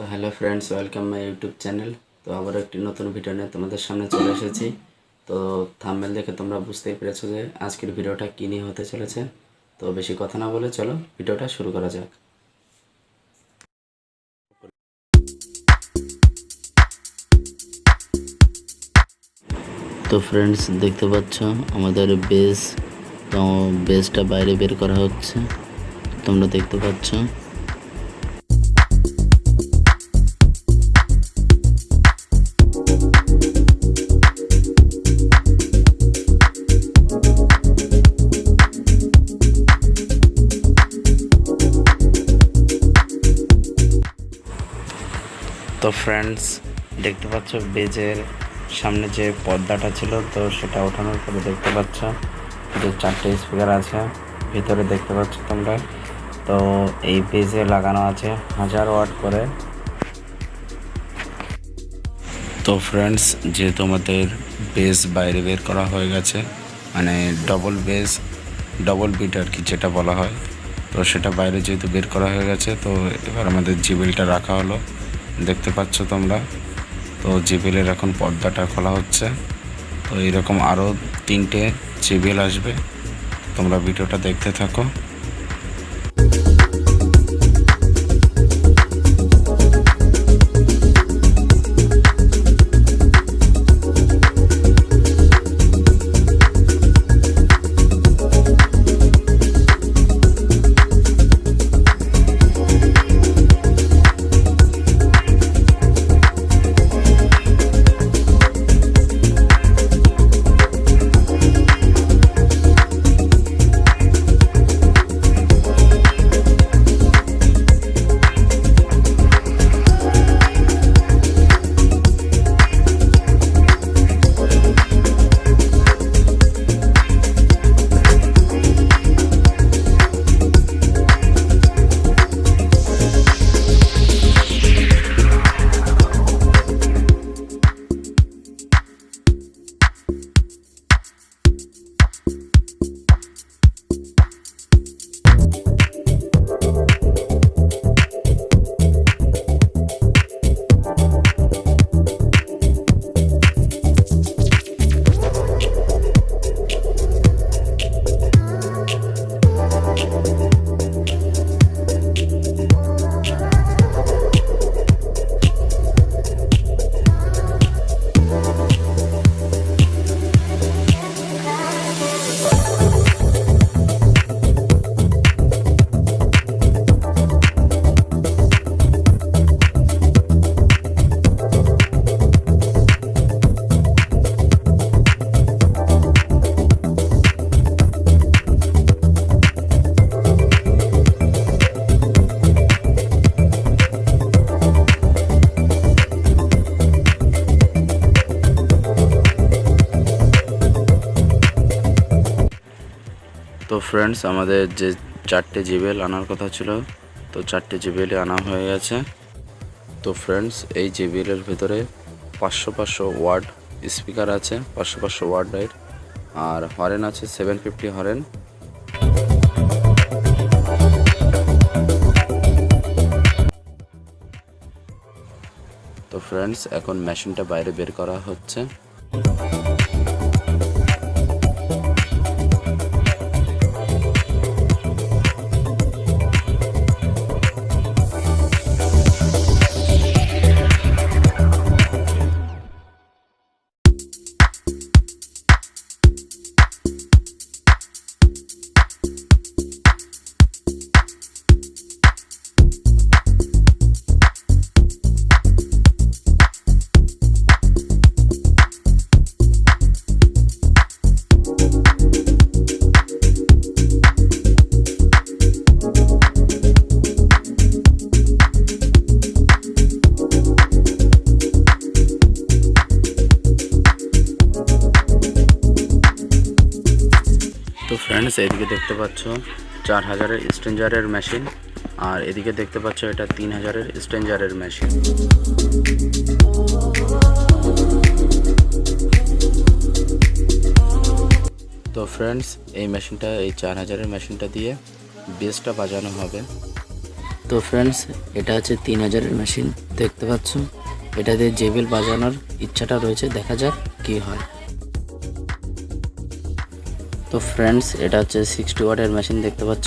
তো hello friends, welcome my YouTube channel. তো আবার একটি নতুন ভিডিও নিয়ে তোমাদের সামনে চলে এসেছি। তো থাম্বনেল দেখে তোমরা বুঝতেই পেরেছ যে আজকের ভিডিওটা কী নিয়ে হতে চলেছে। তো বেশি কথা না বলে চলো ভিডিওটা শুরু করা যাক। তো ফ্রেন্ডস, দেখতে পাচ্ছ আমাদের বেস, তো বেসটা বাইরে বের করা হচ্ছে। তোমরা দেখতে পাচ্ছ। তো ফ্রেন্ডস দেখতে পাচ্ছ বেজের সামনে যে পর্দাটা ছিল, তো সেটা ওঠানোর পরে দেখতে পাচ্ছ যে চারটে স্পিকার আছে, ভিতরে দেখতে পাচ্ছ তোমরা। তো এই বেজে লাগানো আছে হাজার ওয়াট করে। তো ফ্রেন্ডস যেহেতু আমাদের বেস বাইরে বের করা হয়ে গেছে মানে ডবল বেস ডবল বিট আর কি যেটা বলা হয়, তো সেটা বাইরে যেহেতু বের করা হয়ে গেছে, তো এবার আমাদের জিবিলটা রাখা হলো। দেখতে পাচ্ছ তোমরা। তো জিবিলের এখন পর্দাটা খোলা হচ্ছে। তো এরকম আরও তিনটে জিবিল আসবে। তোমরা ভিডিওটা দেখতে থাকো। ফ্রেন্ডস আমাদের যে চারটে জিবেল আনার কথা ছিল, তো চারটে জিবেলই আনা হয়ে গেছে। তো ফ্রেন্ডস এই জিবেলের ভিতরে পাঁচশো পাঁচশো ওয়ার্ড স্পিকার আছে, পাঁচশো পাঁচশো ওয়ার্ডের আর হরেন আছে সেভেন ফিফটি হরেন। তো ফ্রেন্ডস এখন মেশিনটা বাইরে বের করা হচ্ছে। দেখতে পাচ্ছ, চার হাজারের স্ট্রেঞ্জারের মেশিন। আর এদিকে দেখতে পাচ্ছ, এটা তিন হাজারের স্ট্রেঞ্জারের মেশিন। তো ফ্রেন্ডস এই মেশিনটা, এই চার হাজারের মেশিনটা দিয়ে বেসটা বাজানো হবে। তো ফ্রেন্ডস এটা হচ্ছে তিন হাজারের মেশিন। দেখতে পাচ্ছ, এটা দিয়ে জেবেল বাজানোর ইচ্ছাটা রয়েছে, দেখা যাক কি হয়। তো ফ্রেন্ডস এটা হচ্ছে সিক্সটি ওয়াটের মেশিন দেখতে পাচ্ছ।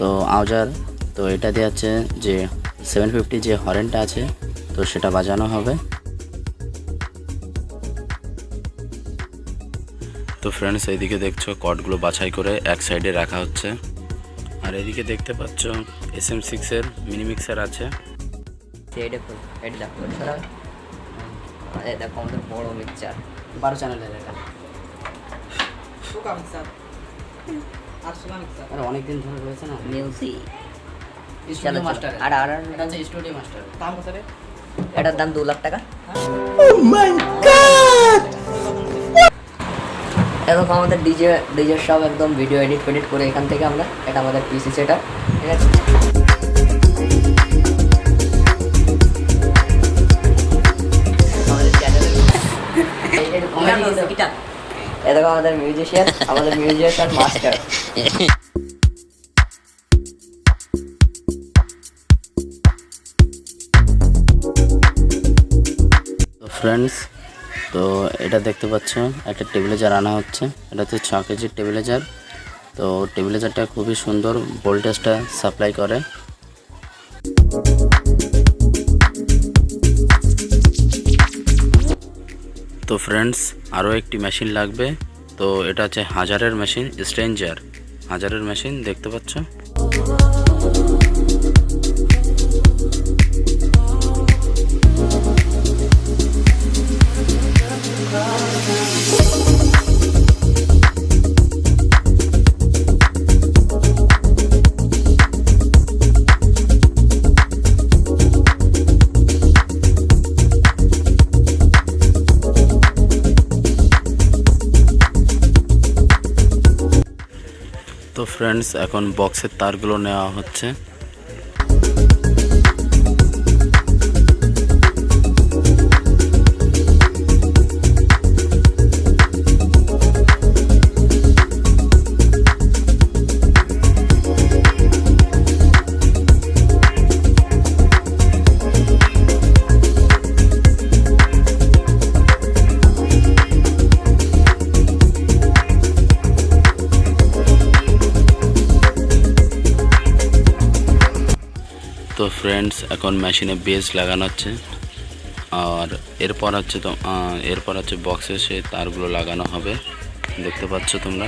তো আউজার, তো এটা দিয়ে হচ্ছে যে সেভেন ফিফটি যে হরেনটা আছে, তো সেটা বাজানো হবে। তো ফ্রেন্ডস এইদিকে দেখছ কটগুলো বাছাই করে এক সাইডে রাখা হচ্ছে। আর এদিকে দেখতে পাচ্ছ এস এম সিক্সের মিনি মিক্সার আছে। বড় মিক্সচার বারো চ্যানেলের এটা। মিক্সার মিক্সার আর অনেক দিন ধরে রয়েছে না? মিউজিক স্টুডিও মাস্টার আর আর এটা হচ্ছে স্টুডিও মাস্টার দাম কত রে? এটার দাম দু লাখ টাকা। এরকম আমাদের ডিজে ডিজের সব একদম ভিডিও এডিট ফেডিট করে এখান থেকে আমরা এটা আমাদের পিসি সেটা ঠিক আছে? দেখো আমাদের মিউজিশিয়ান আমাদের মিউজিশিয়ান মাস্টার ফ্রেন্ডস তো এটা দেখতে পাচ্ছ, একটা টেবিলেজার আনা হচ্ছে, এটা হচ্ছে ছ কেজির টেবিলেজার তো টেবিলেজারটা খুবই সুন্দর ভোল্টেজটা সাপ্লাই করে। তো ফ্রেন্ডস আরও একটি মেশিন লাগবে। তো এটা হচ্ছে হাজারের মেশিন স্ট্রেঞ্জার। হাজারের মেশিন দেখতে পাচ্ছ? তো ফ্রেন্ডস এখন বক্সের তারগুলো নেওয়া হচ্ছে। ফ্রেন্ডস এখন মেশিনে বেস লাগানো হচ্ছে। আর এরপর হচ্ছে তো এরপর হচ্ছে বক্সে সে তারগুলো লাগানো হবে। দেখতে পাচ্ছ তোমরা।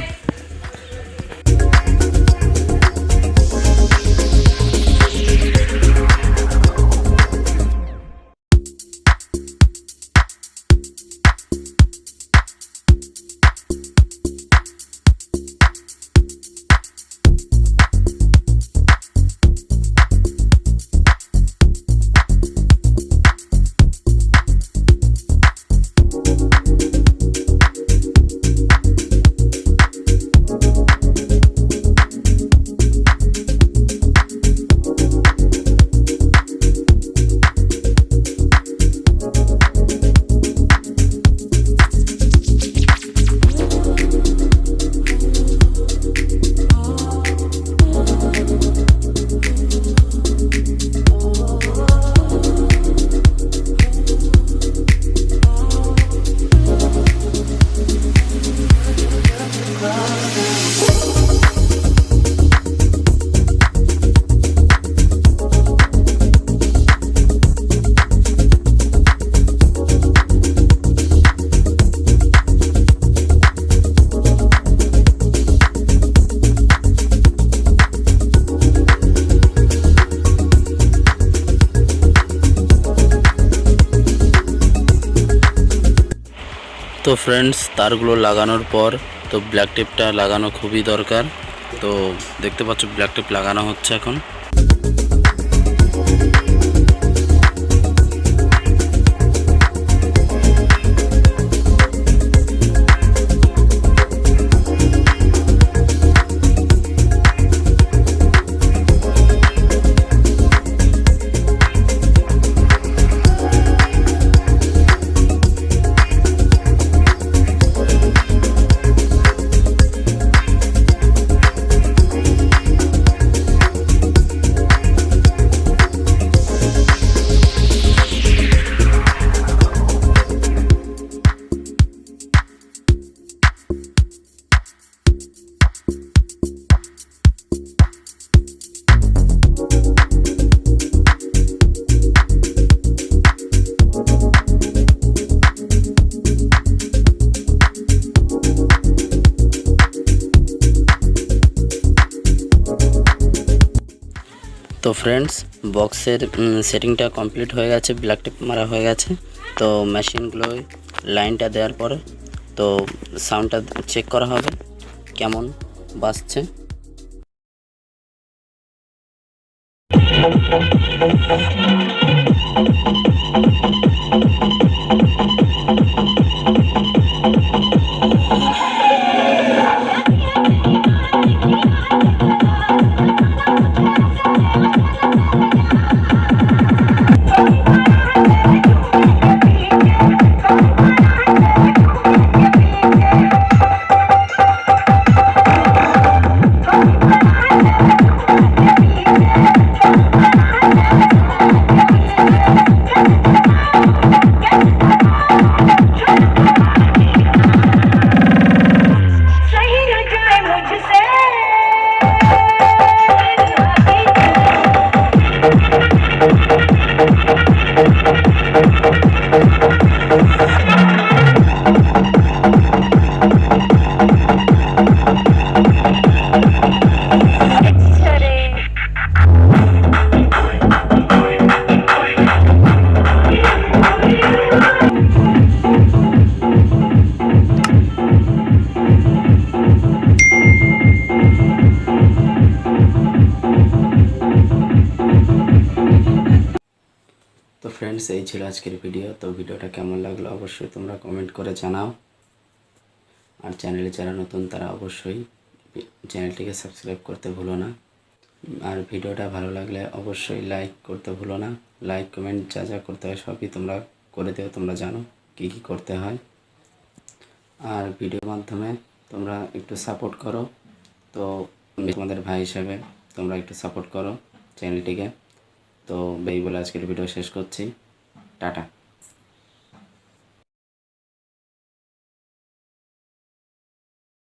তো ফ্রেন্ডস তারগুলো লাগানোর পর তো ব্ল্যাক টেপটা লাগানো খুবই দরকার। তো দেখতে পাচ্ছ ব্ল্যাক টেপ লাগানো হচ্ছে এখন। ফ্রেন্ডস বক্সের সেটিংটা কমপ্লিট হয়ে গেছে ব্ল্যাক টেপ মারা হয়ে গেছে। তো মেশিনগুলো লাইনটা দেওয়ার পরে, তো সাউন্ডটা চেক করা হবে, কেমন বাজছে। सही ফ্রেন্ডস এই ছিল আজকের ভিডিও তো ভিডিওটা কেমন লাগল অবশ্যই তোমরা কমেন্ট করে জানাও। আর চ্যানেলে যারা নতুন, তারা অবশ্যই চ্যানেলটিকে সাবস্ক্রাইব করতে ভুলো না। আর ভিডিওটা ভালো লাগলে অবশ্যই লাইক করতে ভুলো না। লাইক কমেন্ট যা যা করতে হয় সবই তোমরা করে দেও, তোমরা জানো কী কী করতে হয়। আর ভিডিওর মাধ্যমে তোমরা একটু সাপোর্ট করো। তো তোমাদের ভাই হিসেবে তোমরা একটু সাপোর্ট করো চ্যানেলটিকে তো এই বলে আজকের ভিডিও শেষ করছি। টাটা।